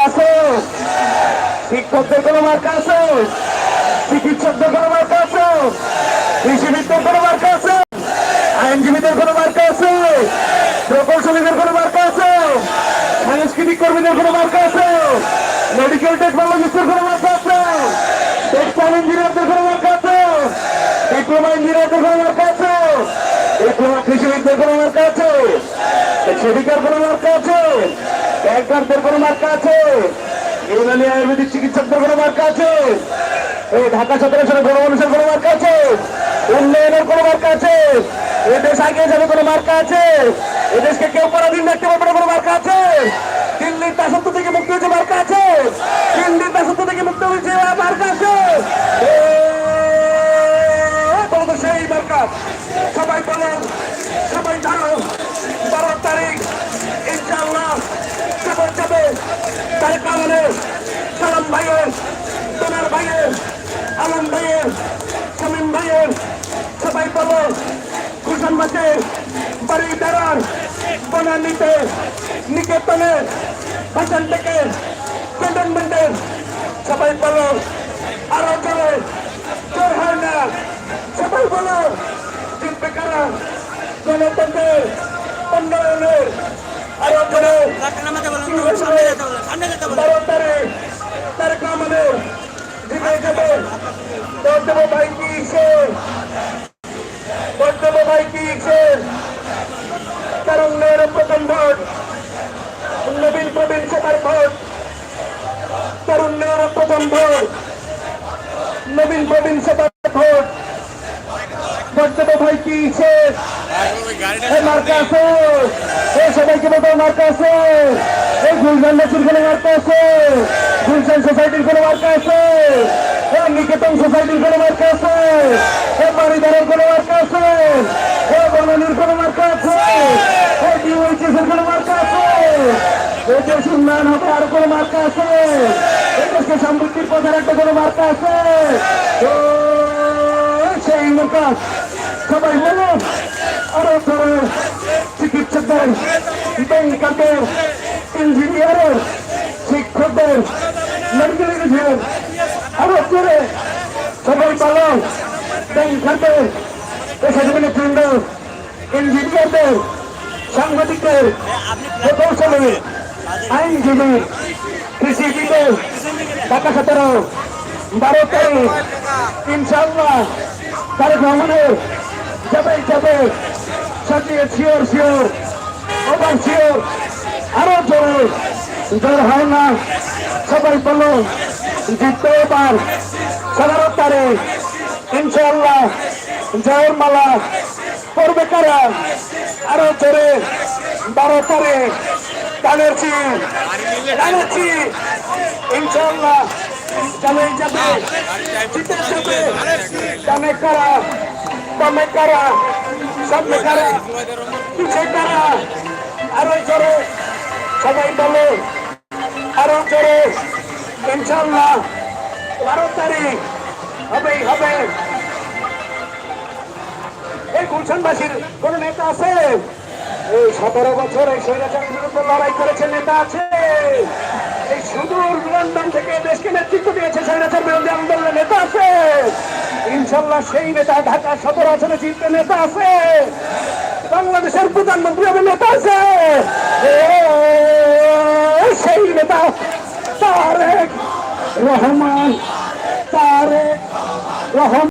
আছে শিক্ষকদের কোনো মার্কা আছে চিকিৎসকদের কোনো মার্কা আছে কৃষিবিদদের কোনো মার্কা আছে আইনজীবীদের কোনো মার্কা আছে প্রকৌশলীদের কোনো মার্কা আছে সাংস্কৃতিক কর্মীদের কোনো মার্কা আছে মেডিকেল টেকনোলজিস্টের কোনো মার্কা আছে টেক্সটাইল ইঞ্জিনিয়ারদের কোনো মার্কা আছে ডিপ্লোমা ইঞ্জিনিয়ারদের কোনো মার্কা আছে ডিপ্লোমা কৃষিবিদদের কোনো মার্কা আছে সেবিকার কোনো মার্কা আছে ব্যাংকারদের কোনো মার্কা আছে। ইউনানি আয়ুর্বেদিক চিকিৎসকদের কোনো মার্কা আছে। এই ঢাকা সদরের কোনো মানুষের কোনো মার্কা আছে? উন্নয়নের কোনো মার্কা আছে? এ দেশ আগে যাবে কোনো মার্কা আছে? এ দেশকে কেউ পরাধীন রাখতে পারবে কোনো মার্কা আছে? দিল্লির দাসত্ব থেকে মুক্তি হয়েছে মার্কা আছে? মাসের বাড়ি বনানীতে নিকেতনে ভাষণ থেকে ক্যান্টনমেন্টের সবাই বলো আরও জোরে জোর হয় না। সবাই বলো জিতবে কারা? গণতন্ত্রের উন্নয়নের আরও জোরে। বারো তারিখ তারিখ আমাদের জিতে যাবে। দেবো ভাই কি সে তারুণ্যের প্রথম ভোট, নবীন প্রবীণ সবার ভোট। তারুণ্যের প্রথম ভোট, নবীন প্রবীণ সবার ভোট। ভোট দেবো ভাই কি সে এই মার্কা আছে এই সবাইকে বলতে মার্কা আছে এই গুলজান নাসির কোনো মার্কা আছে গুলশান সোসাইটির কোনো মার্কা আছে নিকেতন সোসাইটির কোনো মার্কা আছে এই কোনো মার্কা আছে? এই বনানীর কোনো মার্কা আছে? এই ডিওএইচএস এর কোনো মার্কা আছে? দেশ উন্নয়ন হবে আর কোনো মার্কা আছে? এই দেশকে সমৃদ্ধির পথের একটা কোনো মার্কা আছে? ও, সেই মার্কা সবাই বলুন, আরও ধরে চিকিৎসকদের ব্যাংকারদের ইঞ্জিনিয়ারের, শিক্ষকদের মেডিকেল আরও ধরে সবাই ভালো ব্যাংকারদের পেশাজীবী কেন্দ্র ইঞ্জিনিয়ারদের সাংবাদিকদের প্রকৌশলী আইনজীবী কৃষিজীবীদের ঢাকা সতেরো বারো তারিখ ইনশাল্লাহ তারেক রহমানের যাবে যাবে, সাজিয়ে শিওর শিওর, ওভার শিওর, আরও জোরে, জোর হয় না, সবাই বলো জিতবে এবার সতেরো তারিখ ইনশাল্লাহ জয়ের মালা পড়বে কারা? আরও জোরে, বারো তারিখ টানেছি টানেছি ইনশাল্লাহ কারা পিছে আরও জোরে, সবাই বারো তারিখ। হবেই হবে। এই গুলশানবাসীর কোন নেতা আছে? এই সতেরো বছর এই স্বৈরাচারের বিরুদ্ধে লড়াই করেছে, নেতা আছে। এই সুদূর লন্ডন থেকে দেশকে নেতৃত্ব দিয়েছে স্বৈরাচার বিরোধী আন্দোলনের নেতা আছে। ইনশাল্লাহ সেই নেতা ঢাকা সদর আসনে জিততে নেতা আছে। বাংলাদেশের প্রধানমন্ত্রী হবে নেতা আছে। সেই নেতা তারেক রহমান, তারেক রহমান